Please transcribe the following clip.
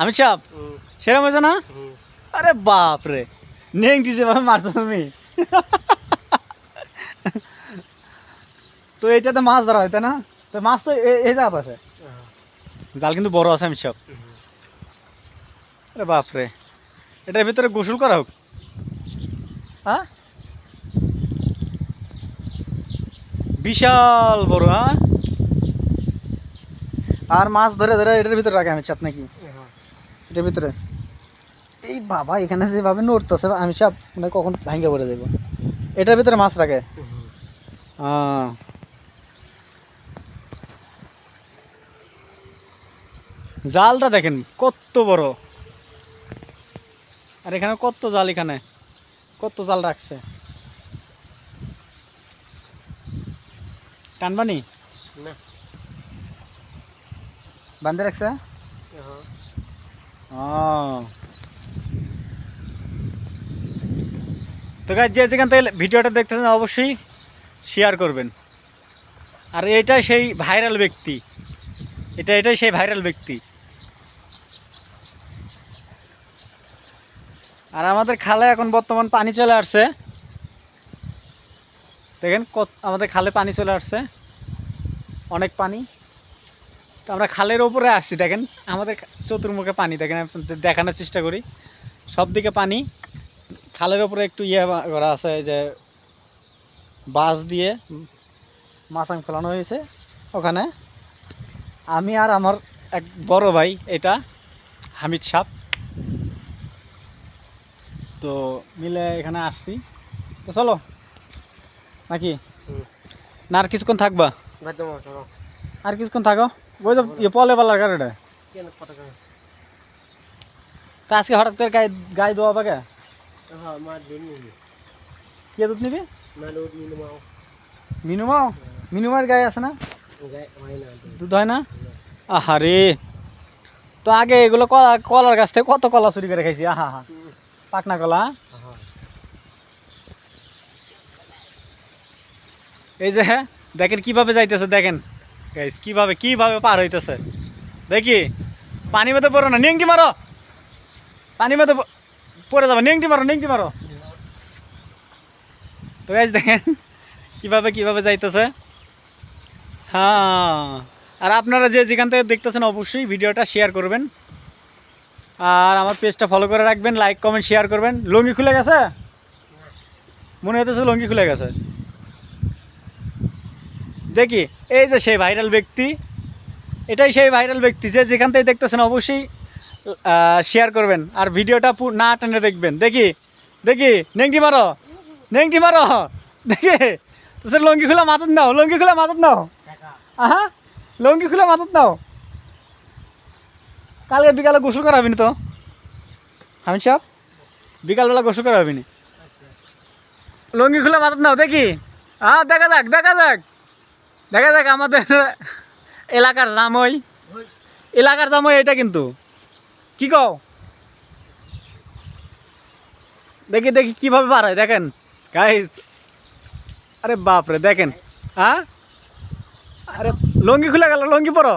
আমি চাপ। সেরকম হয়েছে না? আরে বাপ রে নেং দিছে ভাবে মারছো তুমি। তো এইটাতে মাছ ধরা হয়, তাই না? তো মাছ তো এই জাত আছে। জাল কিন্তু বড় আছে, আমি সব আরে বাপ রে এটার ভিতরে গোসল করা হোক। হ্যাঁ? বিশাল বড় হ্যাঁ? আর মাছ ধরে ধরে এটার ভিতরে রাখে আমি চাপ নাকি? এটার ভিতরে? এই বাবা এখানে যেভাবে নড়তেছে আমি সব মানে কখন ভাঙ্গে পড়ে দেবো এটার ভিতরে মাছ রাখে? আহ। জালটা দেখেন কত বড়। আর এখানে কত জাল এখানে? কত জাল রাখছে? টানবানি বান্ধে রাখছে? ও তো guys, যে যেখান থেকে ভিডিওটা দেখতেছেন অবশ্যই শেয়ার করবেন। আর এটা সেই ভাইরাল ব্যক্তি। এটা এটাই সেই ভাইরাল ব্যক্তি। আর আমাদের খালে এখন বর্তমান পানি চলে আসছে। দেখেন কত আমাদের খালে পানি চলে আসছে। অনেক পানি। তো আমরা খালের ওপরে আসছি দেখেন। আমাদের চতুর্মুখে পানি দেখেন আপনাদের দেখানোর চেষ্টা করি। সব দিকে পানি। খালের ওপরে একটু ইয়ে করা আছে যে বাঁশ দিয়ে মাছাং ফেলানো হয়েছে ওখানে। আমি আর আমার এক বড় ভাই এটা হামিদ সাপ। তো মিলে এখানে আসছি। তো চলো নাকি? না আর কিছুক্ষণ থাকবা? আর কিছুক্ষণ থাকো। ওই তো ইয়ে পলে পালার কারণে তা আজকে হঠাৎ করে গায়ে গায়ে দেওয়া বাগে কে দুধ নিবি মিনুমাও মিনুমার গায়ে আছে না দুধ হয় না আহারে তো আগে এগুলো কলা কলার গাছ থেকে কত কলা চুরি করে খাইছি আহা হা পাকনা কলা হ্যাঁ? এই যে হ্যাঁ দেখেন কীভাবে যাইতেছে দেখেন গাইস কীভাবে কীভাবে পার হইতেছে? দেখি। পানি মধ্যে পড়ো না, নেংটি মারো। পানি প- পড়ে যাবে, নেংটি মারো নেংটি মারো। তো গাইস দেখেন, কীভাবে কীভাবে যাইতেছে। হ্যাঁ। আর আপনারা যে যেখান থেকে দেখতেছেন, অবশ্যই ভিডিওটা শেয়ার করবেন। আর আমার পেজটা ফলো করে রাখবেন লাইক কমেন্ট শেয়ার করবেন। লঙ্গি খুলে গেছে? মনে হইতেছে লঙ্গি খুলে গেছে। দেখি, এই যে সেই ভাইরাল ব্যক্তি, এটাই সেই ভাইরাল ব্যক্তি, যে যেখান থেকে দেখতেছেন অবশ্যই শেয়ার করবেন, আর ভিডিওটা না টেনে দেখবেন। দেখি দেখি, নেংটি মারো নেংটি মারো, দেখি তো স্যার লঙ্গি খুলে মাথাত নাও, লঙ্গি খুলে মাথাত নাও। আহা, লঙ্গি খুলে মাথাত নাও। কালকে বিকালে গোসল করা হবিনি তো? আমি সব বিকালবেলা গোসল করা হবিনি লঙ্গি খুলে মাথাত নাও, দেখি। হ্যাঁ দেখা যাক দেখা যাক। দেখা যাক আমাদের এলাকার জামই এলাকার জামই এটা কিন্তু। কি কও? দেখি দেখি কীভাবে পার হয়, দেখেন। গাইস আরে বাপরে, দেখেন হ্যাঁ? আরে লঙ্গি খুলে গেল, লঙ্গি পরো।